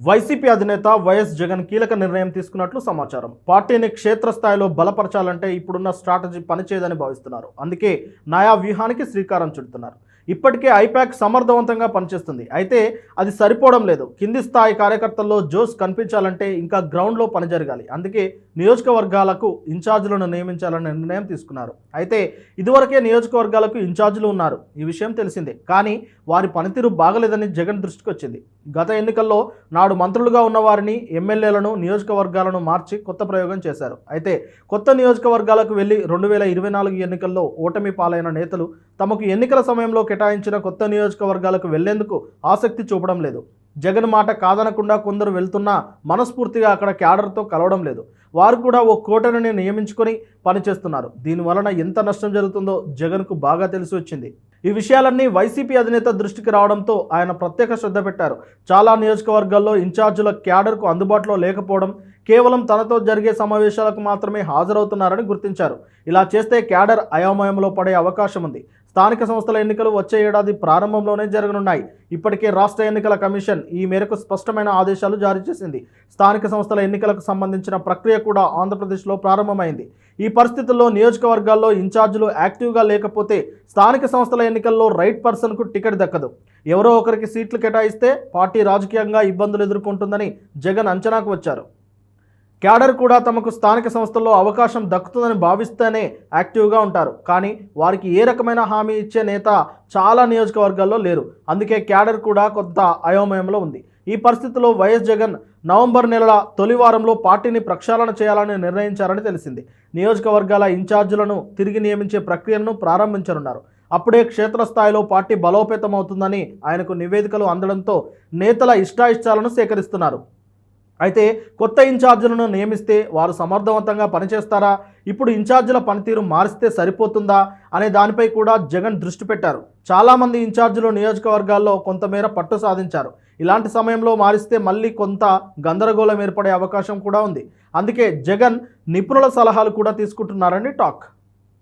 YCP అధినేత YS Jagan కీలక నిర్ణయం తీసుకున్నట్లు సమాచారం. పార్టీని క్షేత్రస్థాయిలో బలపరచాలంటే ఇప్పుడున్న స్ట్రాటజీ పనిచేయదని భావిస్తున్నారు. అందుకే నయా వ్యూహానికి శ్రీకారం చుడుతున్నారు. ఇప్పటికే ఐపాక్ సమర్థవంతంగా పనిచేస్తుంది. అయితే అది సరిపోవడం లేదు. కింది స్థాయి కార్యకర్తల్లో జోస్ కనిపించాలంటే ఇంకా గ్రౌండ్లో పని జరగాలి. అందుకే నియోజకవర్గాలకు ఇన్ఛార్జీలను నియమించాలనే నిర్ణయం తీసుకున్నారు. అయితే ఇదివరకే నియోజకవర్గాలకు ఇన్ఛార్జీలు ఉన్నారు. ఈ విషయం తెలిసిందే. కానీ వారి పనితీరు బాగలేదని జగన్ దృష్టికి వచ్చింది. గత ఎన్నికల్లో నాడు మంత్రులుగా ఉన్న వారిని ఎమ్మెల్యేలను నియోజకవర్గాలను మార్చి కొత్త ప్రయోగం చేశారు. అయితే కొత్త నియోజకవర్గాలకు వెళ్ళి రెండు వేల ఇరవై నాలుగు ఎన్నికల్లో ఓటమి పాలైన నేతలు తమకు ఎన్నికల సమయంలో కేటాయించిన కొత్త నియోజకవర్గాలకు వెళ్ళేందుకు ఆసక్తి చూపడం లేదు. జగన్ మాట కాదనకుండా కొందరు వెళ్తున్నా మనస్ఫూర్తిగా అక్కడ క్యాడర్తో కలవడం లేదు. వారు కూడా ఓ కోటరిని నియమించుకొని పనిచేస్తున్నారు. దీనివలన ఎంత నష్టం జరుగుతుందో జగన్కు బాగా తెలిసి వచ్చింది. ఈ విషయాలన్నీ వైసీపీ అధినేత దృష్టికి రావడంతో ఆయన ప్రత్యేక శ్రద్ధ పెట్టారు. చాలా నియోజకవర్గాల్లో ఇన్ఛార్జీల క్యాడర్కు అందుబాటులో లేకపోవడం కేవలం తనతో జరిగే సమావేశాలకు మాత్రమే హాజరవుతున్నారని గుర్తించారు. ఇలా చేస్తే క్యాడర్ అయోమయంలో పడే అవకాశం ఉంది. స్థానిక సంస్థల ఎన్నికలు వచ్చే ఏడాది ప్రారంభంలోనే జరగనున్నాయి. ఇప్పటికే రాష్ట్ర ఎన్నికల కమిషన్ ఈ మేరకు స్పష్టమైన ఆదేశాలు జారీ చేసింది. స్థానిక సంస్థల ఎన్నికలకు సంబంధించిన ప్రక్రియ కూడా ఆంధ్రప్రదేశ్లో ప్రారంభమైంది. ఈ పరిస్థితుల్లో నియోజకవర్గాల్లో ఇన్ఛార్జీలు యాక్టివ్గా లేకపోతే స్థానిక సంస్థల ఎన్నికల్లో రైట్ పర్సన్కు టికెట్ దక్కదు. ఎవరో ఒకరికి సీట్లు కేటాయిస్తే పార్టీ రాజకీయంగా ఇబ్బందులు ఎదుర్కొంటుందని జగన్ అంచనాకు వచ్చారు. క్యాడర్ కూడా తమకు స్థానిక సంస్థల్లో అవకాశం దక్కుతుందని భావిస్తేనే యాక్టివ్గా ఉంటారు. కానీ వారికి ఏ రకమైన హామీ ఇచ్చే నేత చాలా నియోజకవర్గాల్లో లేరు. అందుకే క్యాడర్ కూడా కొంత అయోమయంలో ఉంది. ఈ పరిస్థితిలో వైఎస్ జగన్ నవంబర్ నెలల తొలి వారంలో పార్టీని ప్రక్షాళన చేయాలని నిర్ణయించారని తెలిసింది. నియోజకవర్గాల ఇన్ఛార్జీలను తిరిగి నియమించే ప్రక్రియను ప్రారంభించనున్నారు. అప్పుడే క్షేత్రస్థాయిలో పార్టీ బలోపేతమవుతుందని ఆయనకు నివేదికలు అందడంతో నేతల ఇష్టాయిష్టాలను సేకరిస్తున్నారు. అయితే కొత్త ఇన్ఛార్జీలను నియమిస్తే వారు సమర్థవంతంగా పనిచేస్తారా? ఇప్పుడు ఇన్ఛార్జీల పనితీరు మారిస్తే సరిపోతుందా? అనే దానిపై కూడా జగన్ దృష్టి పెట్టారు. చాలామంది ఇన్ఛార్జీలు నియోజకవర్గాల్లో కొంతమేర పట్టు సాధించారు. ఇలాంటి సమయంలో మారిస్తే మళ్ళీ కొంత గందరగోళం ఏర్పడే అవకాశం కూడా ఉంది. అందుకే జగన్ నిపుణుల సలహాలు కూడా తీసుకుంటున్నారని టాక్.